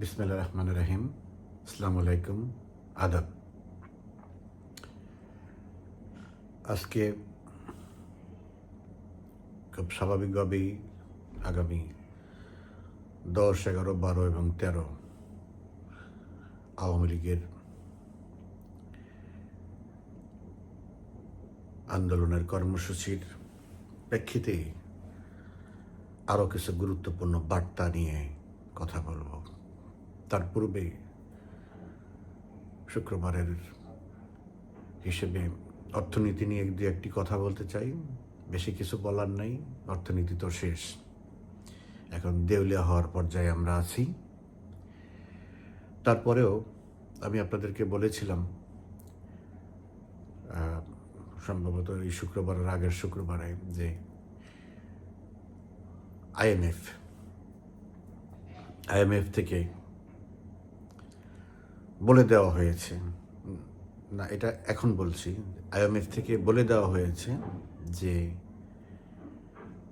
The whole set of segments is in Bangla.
বিসমিল্লা রহমান রহিম আসসালামু আলাইকুম আদাব আজকে খুব স্বাভাবিকভাবেই আগামী দশ, এগারো, বারো এবং তেরো আওয়ামী লীগের আন্দোলনের কর্মসূচির প্রেক্ষিতে আরও কিছু গুরুত্বপূর্ণ বার্তা নিয়ে কথা বলব। তার পূর্বে শুক্রবারের হিসেবে অর্থনীতি নিয়ে দু একটি কথা বলতে চাই। বেশি কিছু বলার নাই, অর্থনীতি তো শেষ। এখন দেউলিয়া হওয়ার পর্যায়ে আমরা আছি। তারপরেও আমি আপনাদেরকে বলেছিলাম সম্ভবত এই শুক্রবারের আগের শুক্রবারে যে আইএমএফ আইএমএফ থেকে বলে দেওয়া হয়েছে। না, এটা এখন বলছি। আইএমএফ থেকে বলে দেওয়া হয়েছে যে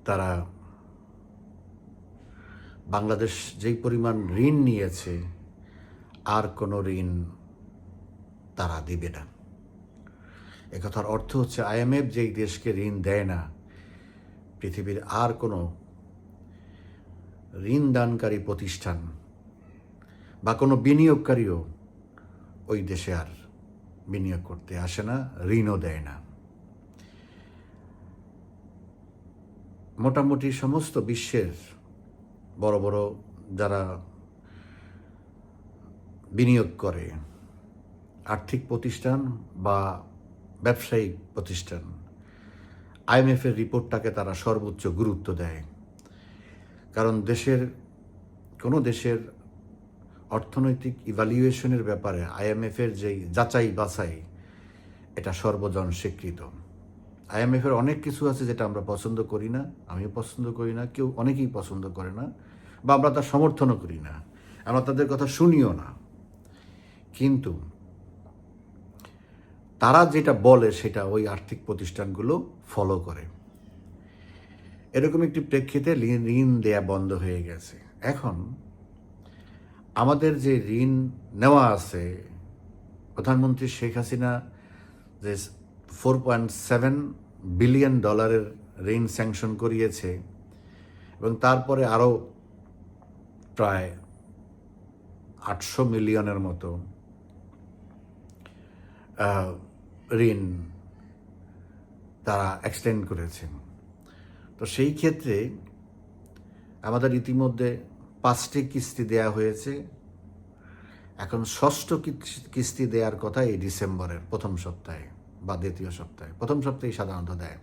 তারা বাংলাদেশ যেই পরিমাণ ঋণ নিয়েছে, আর কোনো ঋণ তারা দিবে না। একথার অর্থ হচ্ছে আইএমএফ যেই দেশকে ঋণ দেয় না, পৃথিবীর আর কোনো ঋণ দানকারী প্রতিষ্ঠান বা কোনো বিনিয়োগকারীও ওই দেশে আর বিনিয়োগ করতে আসে না, ঋণও দেয় না। মোটামুটি সমস্ত বিশ্বের বড় বড় যারা বিনিয়োগ করে, আর্থিক প্রতিষ্ঠান বা ব্যবসায়িক প্রতিষ্ঠান আইএমএফের রিপোর্টটাকে তারা সর্বোচ্চ গুরুত্ব দেয়। কারণ দেশের, কোনো দেশের অর্থনৈতিক ইভ্যালুয়েশনের ব্যাপারে আইএমএফের যেই যাচাই বাছাই, এটা সর্বজন স্বীকৃত। আইএমএফের অনেক কিছু আছে যেটা আমরা পছন্দ করি না, আমিও পছন্দ করি না, কেউ অনেকেই পছন্দ করে না, বা আমরা তার সমর্থনও করি না, আমরা তাদের কথা শুনিও না। কিন্তু তারা যেটা বলে সেটা ওই আর্থিক প্রতিষ্ঠানগুলো ফলো করে। এরকম একটি প্রেক্ষিতে ঋণ দেয়া বন্ধ হয়ে গেছে। এখন আমাদের যে ঋণ নেওয়া আছে, প্রধানমন্ত্রী শেখ হাসিনা যে ফোর পয়েন্ট সেভেন বিলিয়ন ডলারের ঋণ স্যাংশন করিয়েছে, এবং তারপরে আরও প্রায় আটশো মিলিয়নের মতো ঋণ তারা এক্সটেন্ড করেছেন। তো সেই ক্ষেত্রে আমাদের ইতিমধ্যে পাঁচটি কিস্তি দেয়া হয়েছে। এখন ষষ্ঠ কিস- কিস্তি দেওয়ার কথা এই ডিসেম্বরের প্রথম সপ্তাহে বা দ্বিতীয় সপ্তাহে। প্রথম সপ্তাহে সাধারণত দেয়।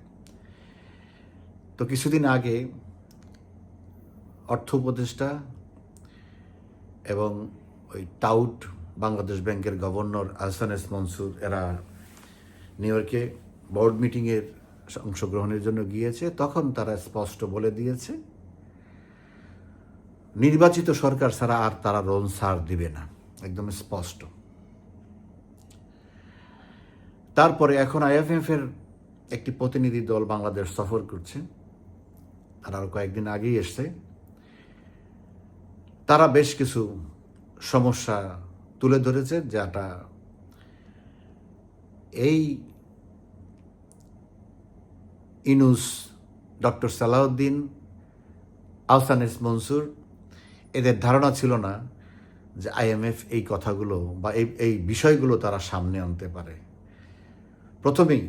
তো কিছুদিন আগে অর্থ উপদেষ্টা এবং ওই টাউট বাংলাদেশ ব্যাংকের গভর্নর আহসান এস মনসুর, এরা নিউ ইয়র্কে বোর্ড মিটিংয়ের অংশগ্রহণের জন্য গিয়েছে। তখন তারা স্পষ্ট বলে দিয়েছে নির্বাচিত সরকার ছাড়া আর তারা লোন ছাড় দিবে না। একদম স্পষ্ট। তারপরে এখন আইএফএফ এর একটি প্রতিনিধি দল বাংলাদেশ সফর করছে। আর আরও কয়েকদিন আগেই এসছে। তারা বেশ কিছু সমস্যা তুলে ধরেছে, যেটা এই ইনুস, ডক্টর সালাউদ্দিন আহসানিস মনসুর এদের ধারণা ছিল না যে আইএমএফ এই কথাগুলো বা এই এই বিষয়গুলো তারা সামনে আনতে পারে। প্রথমেই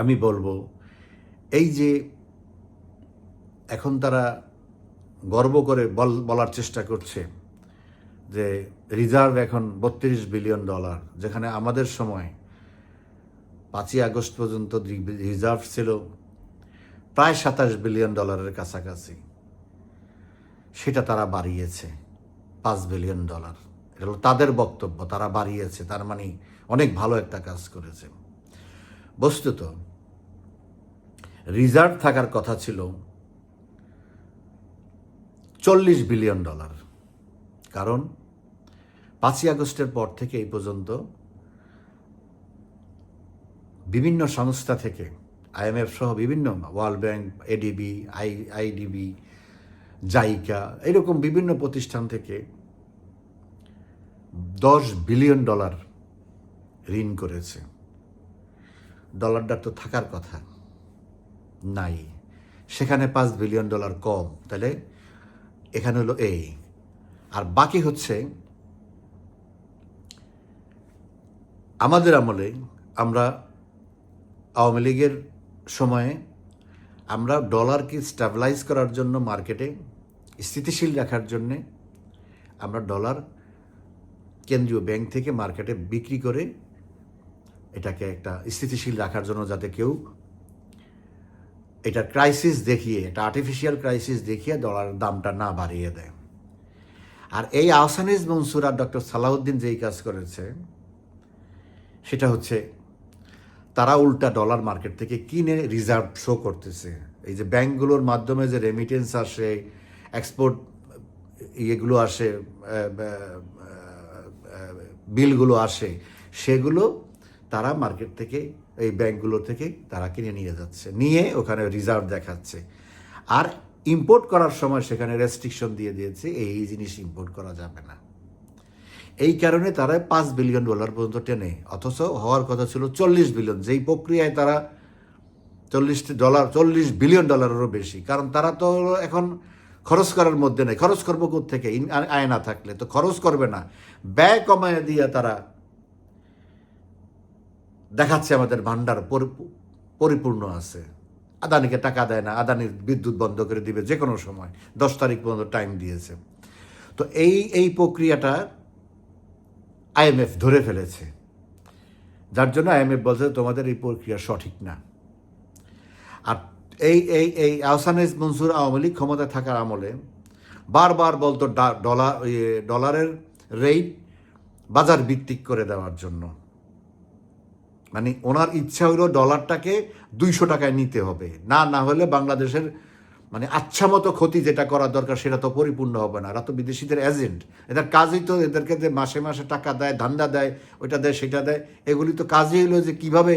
আমি বলব, এই যে এখন তারা গর্ব করে বল, বলার চেষ্টা করছে যে রিজার্ভ এখন বত্রিশ বিলিয়ন ডলার, যেখানে আমাদের সময় পাঁচই আগস্ট পর্যন্ত রিজার্ভ ছিল প্রায় সাতাশ বিলিয়ন ডলারের কাছাকাছি। সেটা তারা বাড়িয়েছে, পাঁচ বিলিয়ন ডলার। এটা হলো তাদের বক্তব্য, তারা বাড়িয়েছে, তার মানে অনেক ভালো একটা কাজ করেছে। বস্তুত, রিজার্ভ থাকার কথা ছিল চল্লিশ বিলিয়ন ডলার। কারণ পাঁচই আগস্টের পর থেকে এই পর্যন্ত বিভিন্ন সংস্থা থেকে আইএমএফ সহ বিভিন্ন world bank, ADB, I, IDB JICA এরকম বিভিন্ন প্রতিষ্ঠান থেকে দশ বিলিয়ন ডলার ঋণ করেছে। ডলারটা তো থাকার কথা, নাই। সেখানে পাঁচ বিলিয়ন ডলার কম, তাহলে এখানে হলো এই। আর বাকি হচ্ছে, আমাদের আমলে আমরা আওয়ামী লীগের সময়ে আমরা ডলারকে স্টাবিলাইজ করার জন্য মার্কেটে স্থিতিশীল রাখার জন্যে আমরা ডলার কেন্দ্রীয় ব্যাংক থেকে মার্কেটে বিক্রি করে এটাকে একটা স্থিতিশীল রাখার জন্য যাতে কেউ এটা ক্রাইসিস দেখিয়ে একটা আর্টিফিশিয়াল ক্রাইসিস দেখিয়ে ডলার দামটা না বাড়িয়ে দেয়। আর এই আহসানিজ মনসুর আর ডক্টর সালাউদ্দিন যেই কাজ করেছে, সেটা হচ্ছে তারা উল্টা ডলার মার্কেট থেকে কিনে রিজার্ভ শো করতেছে। এই যে ব্যাংকগুলোর মাধ্যমে যে রেমিটেন্স আসে এক্সপোর্ট ইয়েগুলো আসে বিলগুলো আসে, সেগুলো তারা মার্কেট থেকে, এই ব্যাংকগুলো থেকে তারা কিনে নিয়ে যাচ্ছে। নিয়ে ওখানে রিজার্ভ দেখাচ্ছে। আর ইম্পোর্ট করার সময় সেখানে রেস্ট্রিকশন দিয়ে দিয়েছে, এই জিনিস ইম্পোর্ট করা যাবে না। এই কারণে তারা পাঁচ বিলিয়ন ডলার পর্যন্ত টেনে, অথচ হওয়ার কথা ছিল চল্লিশ বিলিয়ন। যেই প্রক্রিয়ায় তারা চল্লিশ ডলার, চল্লিশ বিলিয়ন ডলারেরও বেশি, কারণ তারা তো এখন খরচ করার মধ্যে নেই। খরচ করব থেকে আয় না থাকলে তো খরচ করবে না। ব্যয় কমায় দিয়ে তারা দেখাচ্ছে আমাদের ভান্ডার পরি- পরিপূর্ণ আছে। আদানিকে টাকা দেয় না, আদানির বিদ্যুৎ বন্ধ করে দিবে যে কোনো সময়। দশ তারিখ পর্যন্ত টাইম দিয়েছে। তো এই এই প্রক্রিয়াটা আইএমএফ ধরে ফেলেছে। যার জন্য আইএমএফ বলছে তোমাদের এই প্রক্রিয়া সঠিক না। আর এই এই এই আহসানিজ মনসুর আওয়ামী লীগ ক্ষমতায় থাকার আমলে বারবার বলতো ডলার ইয়ে, ডলারের রেট বাজার ভিত্তিক করে দেওয়ার জন্য। মানে ওনার ইচ্ছা হলো ডলারটাকে দুইশো টাকায় নিতে হবে। না না হলে বাংলাদেশের মানে আচ্ছা মতো ক্ষতি যেটা করা দরকার সেটা তো পরিপূর্ণ হবে না। এরা তো বিদেশিদের এজেন্ট এদের কাজই তো এদেরকে যে মাসে মাসে টাকা দেয়, ধান্দা দেয়, ওইটা দেয়, সেটা দেয়, এগুলি তো কাজই হলো যে কীভাবে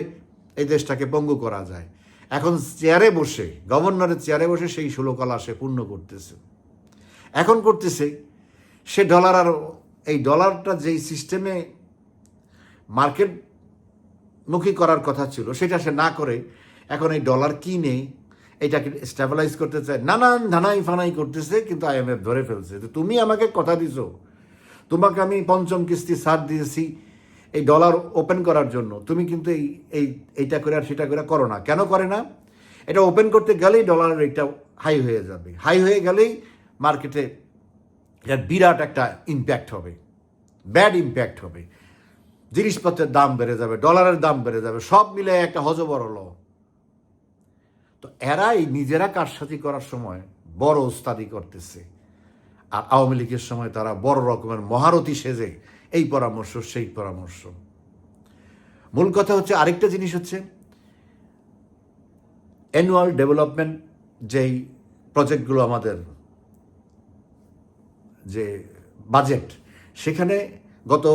এই দেশটাকে পঙ্গু করা যায়। এখন চেয়ারে বসে, গভর্নরের চেয়ারে বসে সেই ষোলকলা সে পূর্ণ করতেছে। এখন করতেছে, সে ডলার আর এই ডলারটা যেই সিস্টেমে মার্কেট মুখী করার কথা ছিল, সেটা সে না করে, এখন এই ডলার কিনে এটাকে স্টেবিলাইজ করতে চায় নানান ধানাই ফানাই করতেছে, কিন্তু আইএমএফ ধরে ফেলছে। তো তুমি আমাকে কথা দিছো। তোমাকে আমি পঞ্চম কিস্তি সার দিয়েছি এই ডলার ওপেন করার জন্য। তুমি কিন্তু এই এই, এইটা করে আর সেটা করে করো না। কেন করে না? এটা ওপেন করতে গেলেই ডলারের রেটটা হাই হয়ে যাবে। হাই হয়ে গেলেই মার্কেটে এটার বিরাট একটা ইম্প্যাক্ট হবে। ব্যাড ইম্প্যাক্ট হবে। জিনিসপত্রের দাম বেড়ে যাবে ডলারের দাম বেড়ে যাবে, সব মিলে একটা হজবর হলো তো এরাই নিজেরা কারসাজি করার সময় বড় ওস্তাদি করতেছে। আর আওয়ামী লীগের সময় তারা বড় রকমের মহারথী সেজে, এই পরামর্শ, সেই পরামর্শ। মূল কথা হচ্ছে আরেকটা জিনিস হচ্ছে অ্যানুয়াল ডেভেলপমেন্ট যেই প্রজেক্টগুলো আমাদের, যে বাজেট সেখানে গত,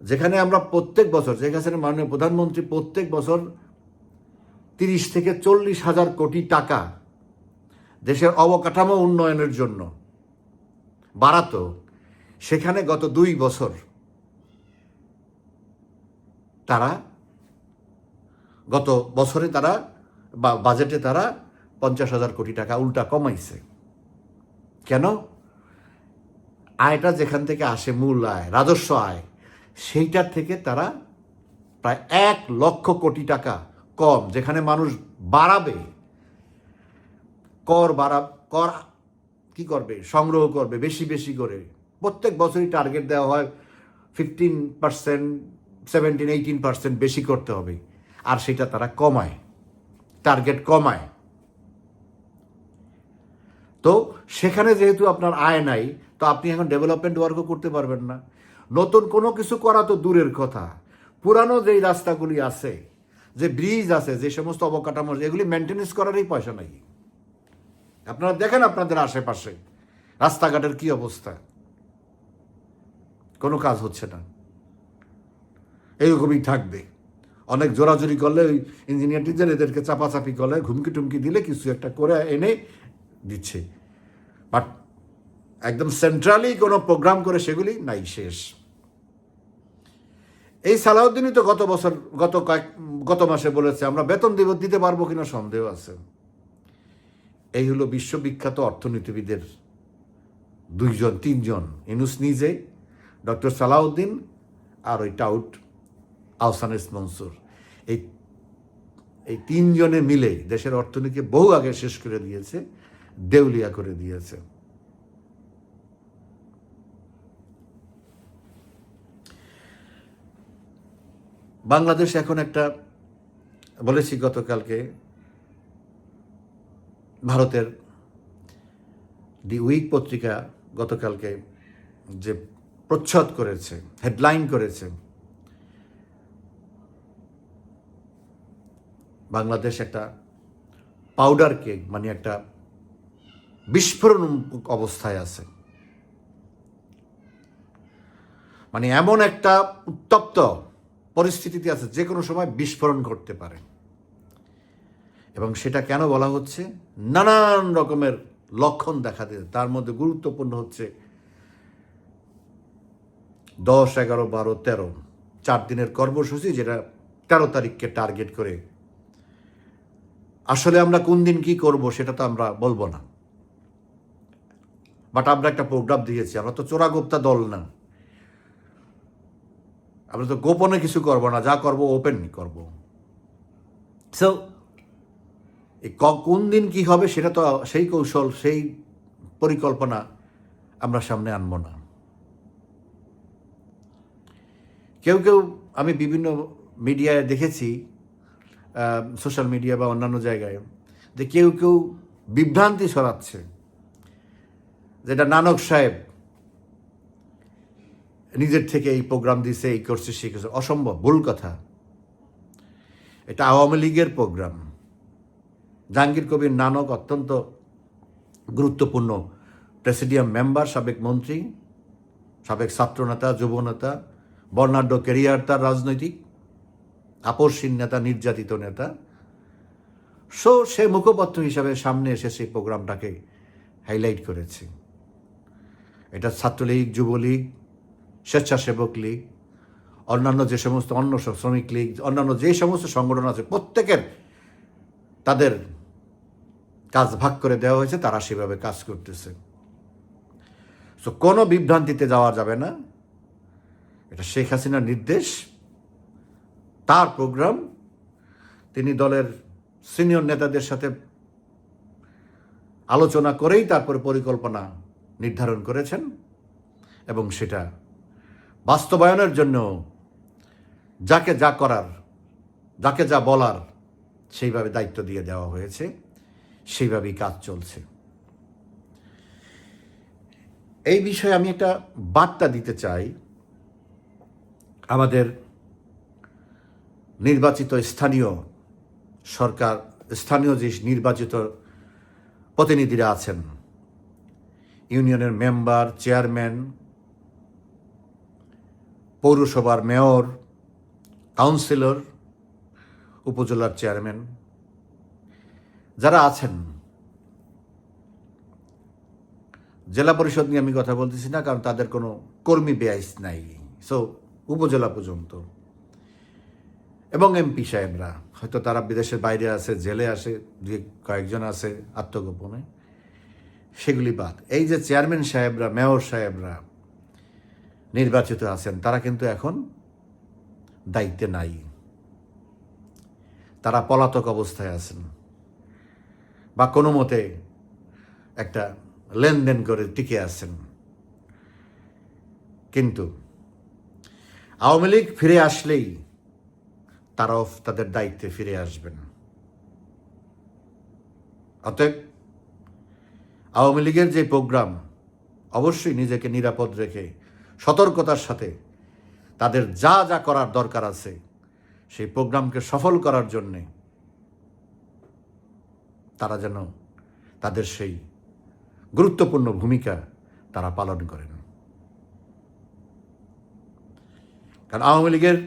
যেখানে আমরা প্রত্যেক বছর যেখানে মাননীয় প্রধানমন্ত্রী প্রত্যেক বছর তিরিশ থেকে চল্লিশ হাজার কোটি টাকা দেশের অবকাঠামো উন্নয়নের জন্য। বাড়াতো সেখানে গত দুই বছর তারা, গত বছরে তারা বা বাজেটে তারা পঞ্চাশ হাজার কোটি টাকা উল্টা কমাইছে। কেন? আয়টা যেখান থেকে আসে, মূল আয়, রাজস্ব আয়, সেইটার থেকে তারা প্রায় এক লক্ষ কোটি টাকা কম, যেখানে মানুষ বাড়াবে, কর বাড়া, কর কি করবে, সংগ্রহ করবে বেশি বেশি করে। প্রত্যেক বছরই টার্গেট দেওয়া হয় fifteen percent seventeen eighteen percent বেশি করতে হবে। আর সেটা তারা কমায় টার্গেট কমায়। তো সেখানে যেহেতু আপনার আয় নাই, তো আপনি এখন ডেভেলপমেন্ট ওয়ার্কও করতে পারবেন না। নতুন কোনো কিছু করা তো দূরের কথা। পুরানো যেই রাস্তাগুলি আছে যে ব্রিজ আছে, যে সমস্ত অবকাঠামো এগুলি মেনটেনেন্স করারই পয়সা নাই। আপনারা দেখেন আপনাদের আশেপাশে, রাস্তাঘাটের কি অবস্থা। কোনো কাজ হচ্ছে না। এইরকমই থাকবে। অনেক জোরাজুরি করলে ওই ইঞ্জিনিয়ার টিঞ্জিনিয়ার এদেরকে চাপাচাপি করলে, ঘুমকি টুমকি দিলে কিছু একটা করে এনে দিচ্ছে। বাট একদম সেন্ট্রালি কোনো প্রোগ্রাম করে সেগুলি নাই শেষ। এই সালাউদ্দিনই তো গত বছর, গত কয়েক, গত মাসে বলেছে, আমরা বেতন দিব, দিতে পারব কিনা সন্দেহ আছে। এই হলো বিশ্ববিখ্যাত অর্থনীতিবিদের দুইজন, তিনজন। ইনুস নিজে ডক্টর সালাউদ্দিন আর ওই টাউট আহসানিস মনসুর। এই এই তিনজনে মিলে দেশের অর্থনীতিকে বহু আগে শেষ করে দিয়েছে, দেউলিয়া করে দিয়েছে। বাংলাদেশ এখন একটা, বলেছি গতকালকে, ভারতের দি উইক পত্রিকা গতকালকে যে প্রচ্ছদ করেছে, হেডলাইন করেছে, বাংলাদেশ একটা পাউডার কেক মানে একটা বিস্ফোরণ অবস্থায় আছে। মানে এমন একটা উত্তপ্ত পরিস্থিতিতে আছে, যে কোনো সময় বিস্ফোরণ ঘটতে পারে। এবং সেটা কেন বলা হচ্ছে? নানান রকমের লক্ষণ দেখা দিয়েছে। তার মধ্যে গুরুত্বপূর্ণ হচ্ছে দশ, এগারো, বারো, তেরো, চার দিনের কর্মসূচি যেটা তেরো তারিখকে টার্গেট করে। আসলে আমরা কোন দিন কি করব সেটা তো আমরা বলব না। বাট আমরা একটা প্রোগ্রাম দিয়েছি, আমরা তো চোরাগোপ্তা দল না। আমরা তো গোপনে কিছু করব না, যা করব ওপেন করব। সো কোন দিন কি হবে সেটা তো সেই কৌশল, সেই পরিকল্পনা আমরা সামনে আনব না। কেউ কেউ, আমি বিভিন্ন মিডিয়ায় দেখেছি সোশ্যাল মিডিয়া বা অন্যান্য জায়গায়, যে কেউ কেউ বিভ্রান্তি ছড়াচ্ছে। যেটা নানক সাহেব নিজের থেকে এই প্রোগ্রাম দিছে, এই করছে, সেই করছে। অসম্ভব, ভুল কথা। এটা আওয়ামী লীগের প্রোগ্রাম জাহাঙ্গীর কবির নানক অত্যন্ত গুরুত্বপূর্ণ প্রেসিডিয়াম মেম্বার সাবেক মন্ত্রী, সাবেক ছাত্রনেতা, যুবনেতা, বর্ণাঢ্য কেরিয়ার তার রাজনৈতিক আপসহীন নেতা, নির্যাতিত নেতা। সো সে মুখপত্র হিসাবে সামনে এসে সেই প্রোগ্রামটাকে হাইলাইট করেছে। এটা ছাত্রলীগ, যুবলীগ স্বেচ্ছাসেবক লীগ, অন্যান্য যে সমস্ত অন্য শ্রমিক লীগ, অন্যান্য যে সমস্ত সংগঠন আছে, প্রত্যেকের তাদের কাজ ভাগ করে দেওয়া হয়েছে, তারা সেভাবে কাজ করতেছে। সো কোনো বিভ্রান্তিতে যাওয়া যাবে না। এটা শেখ হাসিনার নির্দেশ। তার প্রোগ্রাম, তিনি দলের সিনিয়র নেতাদের সাথে আলোচনা করেই তারপরে পরিকল্পনা নির্ধারণ করেছেন এবং সেটা বাস্তবায়নের জন্য যাকে যা করার, যাকে যা বলার, সেইভাবে দায়িত্ব দিয়ে দেওয়া হয়েছে, সেইভাবেই কাজ চলছে। এই বিষয়ে আমি একটা বার্তা দিতে চাই আমাদের নির্বাচিত স্থানীয় সরকার, স্থানীয় যে নির্বাচিত প্রতিনিধিরা আছেন, ইউনিয়নের মেম্বার, চেয়ারম্যান পৌরসভার মেয়র, কাউন্সিলর, উপজেলার চেয়ারম্যান, যারা আছেন। জেলা পরিষদ নিয়ে আমি কথা বলতেছি না, কারণ তাদের কোনো কর্মী বেআইস নাই। সো উপজেলা পর্যন্ত। এবং এমপি সাহেবরা, হয়তো তারা বিদেশের বাইরে আছে, জেলে আসে যে কয়েকজন আছে আত্মগোপনে। সেগুলি বাদ। এই যে চেয়ারম্যান সাহেবরা, মেয়র সাহেবরা নির্বাচিত আছেন, তারা কিন্তু এখন দায়িত্বে নাই। তারা পলাতক অবস্থায় আছেন। বা কোনো মতে একটা লেনদেন করে টিকে আছেন। কিন্তু আওয়ামী লীগ ফিরে আসলেই তারাও তাদের দায়িত্বে ফিরে আসবেন। অতএব আওয়ামী লীগের যে প্রোগ্রাম, অবশ্যই নিজেকে নিরাপদ রেখে সতর্কতার সাথে তাদের যা যা করার দরকার আছে, সেই প্রোগ্রামকে সফল করার জন্যে তারা যেন তাদের সেই গুরুত্বপূর্ণ ভূমিকা তারা পালন করেন। কারণ আওয়ামী লীগের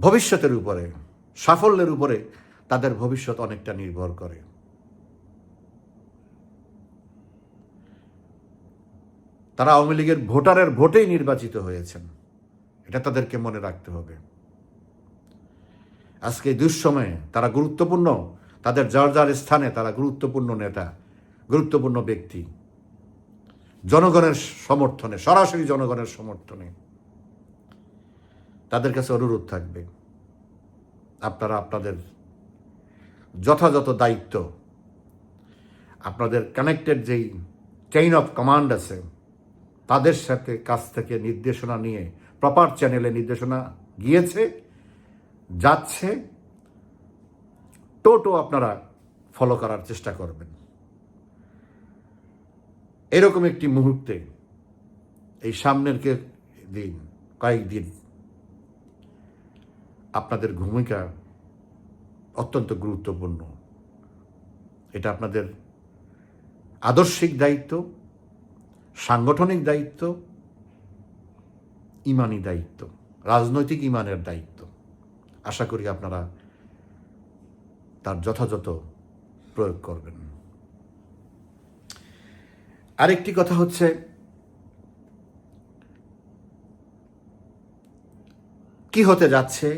ভবিষ্যতের উপরে, সাফল্যের উপরে তাদের ভবিষ্যৎ অনেকটা নির্ভর করে। তারা আওয়ামী লীগের ভোটারের ভোটেই নির্বাচিত হয়েছেন। এটা তাদেরকে মনে রাখতে হবে। আজকে দুঃসময়ে তারা গুরুত্বপূর্ণ, তাদের যার যার স্থানে তারা গুরুত্বপূর্ণ নেতা, গুরুত্বপূর্ণ ব্যক্তি। জনগণের সমর্থনে, সরাসরি জনগণের সমর্থনে তাদের কাছে অনুরোধ থাকবে। আপনারা আপনাদের যথাযথ দায়িত্ব, আপনাদের কানেক্টেড যেই চেইন অফ কমান্ড আছে তাদের সাথে কাছ থেকে নির্দেশনা নিয়ে প্রপার চ্যানেলে নির্দেশনা গিয়েছে, যাচ্ছে। টোটো আপনারা ফলো করার চেষ্টা করবেন। এরকম একটি মুহূর্তে, এই সামনের কে দিন কয়েকদিন আপনাদের ভূমিকা অত্যন্ত গুরুত্বপূর্ণ। এটা আপনাদের আদর্শিক দায়িত্ব। সাংগঠনিক দায়িত্ব, ইমানি দায়িত্ব, রাজনৈতিক ইমানের দায়িত্ব। আশা করি আপনারা তার যথাযথ প্রয়োগ করবেন। আরেকটি কথা হচ্ছে, কি হতে যাচ্ছে?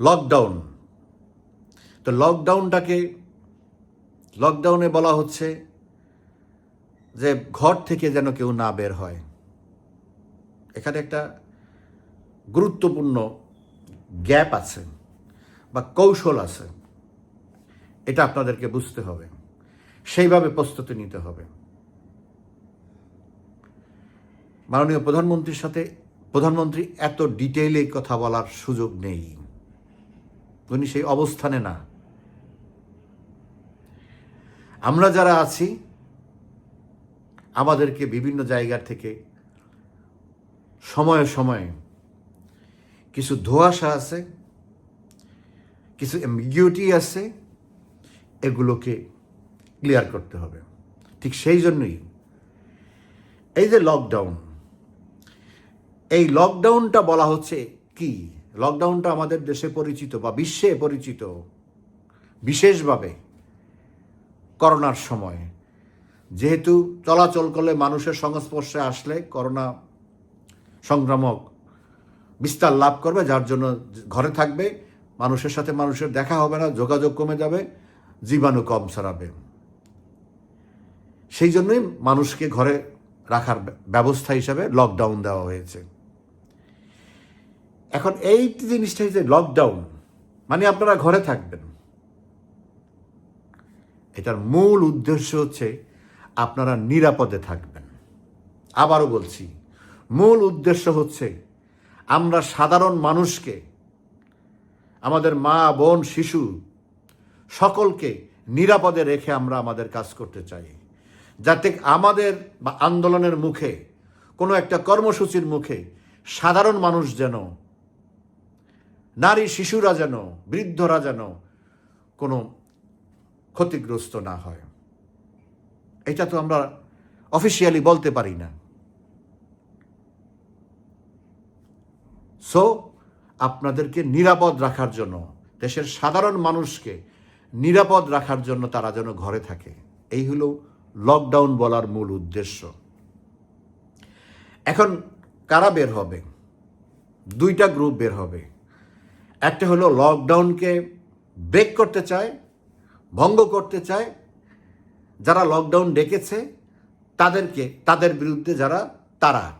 লকডাউন। তো লকডাউনটাকে, লকডাউনে বলা হচ্ছে যে ঘর থেকে যেন কেউ না বের হয়। এখানে একটা গুরুত্বপূর্ণ গ্যাপ আছে বা কৌশল আছে। এটা আপনাদেরকে বুঝতে হবে। সেইভাবে প্রস্তুতি নিতে হবে। মাননীয় প্রধানমন্ত্রীর সাথে প্রধানমন্ত্রী এত ডিটেইলে কথা বলার সুযোগ নেই। উনি সেই অবস্থানে না। আমরা যারা আছি আমাদেরকে বিভিন্ন জায়গার থেকে সময়ে সময়ে কিছু ধোঁয়াশা আছে, কিছু অ্যাম্বিগিউটি আছে, এগুলোকে ক্লিয়ার করতে হবে। ঠিক সেই জন্যই এই যে লকডাউন এই লকডাউনটা বলা হচ্ছে কি? লকডাউনটা আমাদের দেশে পরিচিত বা বিশ্বে পরিচিত বিশেষভাবে করোনার সময়। যেহেতু চলাচল করলে মানুষের সংস্পর্শে আসলে করোনা সংক্রামক বিস্তার লাভ করবে, যার জন্য ঘরে থাকবে, মানুষের সাথে মানুষের দেখা হবে না, যোগাযোগ কমে যাবে, জীবাণু কম ছড়াবে। সেই জন্যই মানুষকে ঘরে রাখার ব্যবস্থা হিসাবে লকডাউন দেওয়া হয়েছে। এখন এই জিনিসটা যে লকডাউন মানে আপনারা ঘরে থাকবেন। এটার মূল উদ্দেশ্য হচ্ছে আপনারা নিরাপদে থাকবেন। আবারও বলছি, মূল উদ্দেশ্য হচ্ছে আমরা সাধারণ মানুষকে, আমাদের মা, বোন, শিশু সকলকে নিরাপদে রেখে আমরা আমাদের কাজ করতে চাই। যাতে আমাদের বা আন্দোলনের মুখে, কোনো একটা কর্মসূচির মুখে সাধারণ মানুষ যেন, নারী, শিশুরা যেন, বৃদ্ধরা যেন কোনো ক্ষতিগ্রস্ত না হয়। এটা তো আমরা অফিসিয়ালি বলতে পারি না। সো আপনাদেরকে নিরাপদ রাখার জন্য, দেশের সাধারণ মানুষকে নিরাপদ রাখার জন্য তারা যেন ঘরে থাকে। এই হলো লকডাউন বলার মূল উদ্দেশ্য। এখন কারা বের হবে? দুইটা গ্রুপ বের হবে। একটা হলো লকডাউনকে ব্রেক করতে চায়, ভঙ্গ করতে চায় যারা লকডাউন ডেকেছে, তাদেরকে, তাদের বিরুদ্ধে যারা, তারা।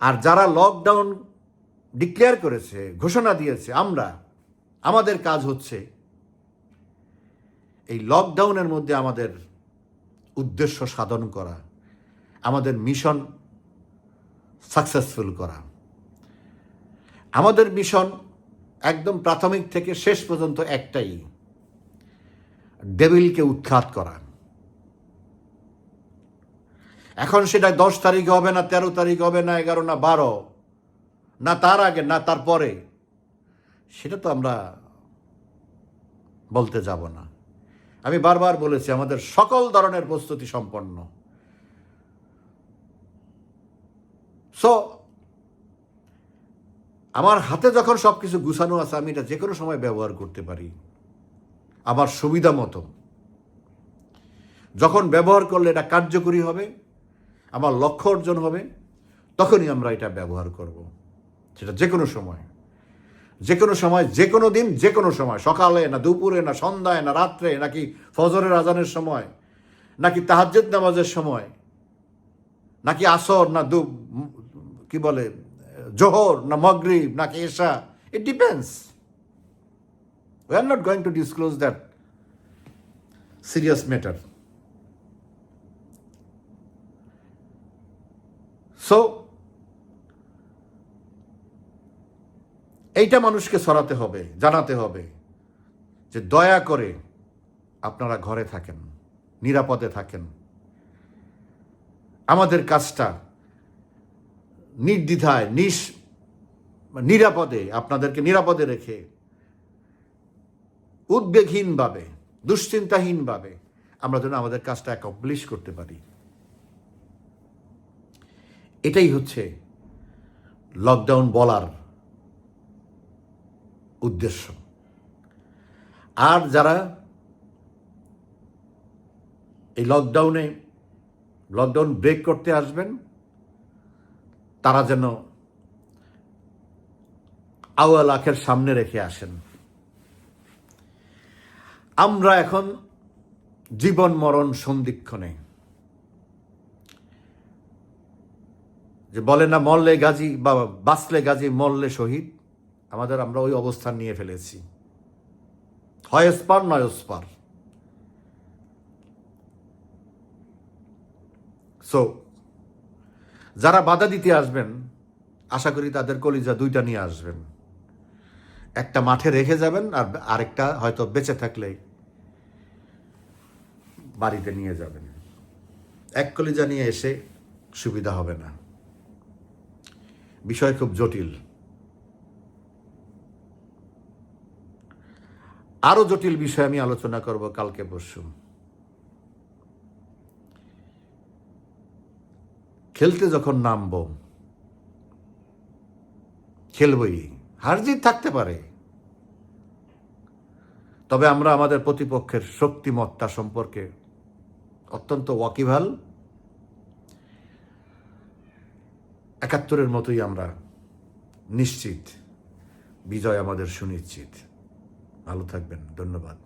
আর যারা লকডাউন ডিক্লেয়ার করেছে, ঘোষণা দিয়েছে, আমরা, আমাদের কাজ হচ্ছে এই লকডাউনের মধ্যে আমাদের উদ্দেশ্য সাধন করা, আমাদের মিশন সাকসেসফুল করা। আমাদের মিশন একদম প্রাথমিক থেকে শেষ পর্যন্ত একটাই। ডেভিলকে উৎখাত করা। এখন সেটা দশ তারিখ হবে না, তেরো তারিখ হবে না, এগারো না, বারো, না তার আগে, না তারপরে সেটা তো আমরা বলতে যাব না। আমি বারবার বলেছি, আমাদের সকল ধরনের প্রস্তুতি সম্পন্ন। সো আমার হাতে যখন সব কিছু গুছানো আছে, আমি এটা যে কোনো সময় ব্যবহার করতে পারি। আমার সুবিধা মতো। যখন ব্যবহার করলে এটা কার্যকরী হবে আমার লক্ষ্য অর্জন হবে, তখনই আমরা এটা ব্যবহার করব। সেটা যে কোনো সময়। যে কোনো সময় যে কোনো দিন যে কোনো সময়। সকালে না দুপুরে, না সন্ধ্যায়, না রাত্রে, নাকি ফজরের আজানের সময়, নাকি তাহাজ্জুদ নামাজের সময়, নাকি আসর, না দু, কি বলে, জোহর, না মগরিব, নাকি এশা it depends we are not going to disclose that serious matter so এইটা মানুষকে সরাতে হবে, জানাতে হবে যে দয়া করে আপনারা ঘরে থাকেন, নিরাপদে থাকেন। আমাদের কাজটা নির্দ্বিধায় নিস নিরাপদে, আপনাদেরকে নিরাপদে রেখে উদ্বেগহীনভাবে, দুশ্চিন্তাহীনভাবে আমরা যেন আমাদের কাজটা অ্যাকমপ্লিশ করতে পারি। এটাই হচ্ছে লকডাউন বলার উদ্দেশ্য। আর যারা এই লকডাউনে লকডাউন ব্রেক করতে আসবেন, তারা যেন আওয়াল আখের সামনে রেখে আসেন। আমরা এখন জীবন, মরণ সন্ধিক্ষণে যে বলে না মল্লে গাজী বা বাঁচলে গাজী মল্লে শহীদ, আমাদের আমরা ওই অবস্থান নিয়ে ফেলেছি। হয় স্পার নয় স্পার সো যারা বাধা দিতে আসবেন, আশা করি তাদের কলিজা দুইটা নিয়ে আসবেন। একটা মাঠে রেখে যাবেন আর আরেকটা হয়তো বেঁচে থাকলে বাড়িতে নিয়ে যাবেন। এক কলিজা নিয়ে এসে সুবিধা হবে না। বিষয় খুব জটিল। আরও জটিল বিষয় আমি আলোচনা করব কালকে পরশু। খেলতে যখন নামব, খেলবই, হার জিত থাকতে পারে। তবে আমরা আমাদের প্রতিপক্ষের শক্তিমত্তা সম্পর্কে অত্যন্ত ওয়াকিভাল একাত্তরের মতোই আমরা নিশ্চিত বিজয় আমাদের সুনিশ্চিত। ভালো থাকবেন ধন্যবাদ।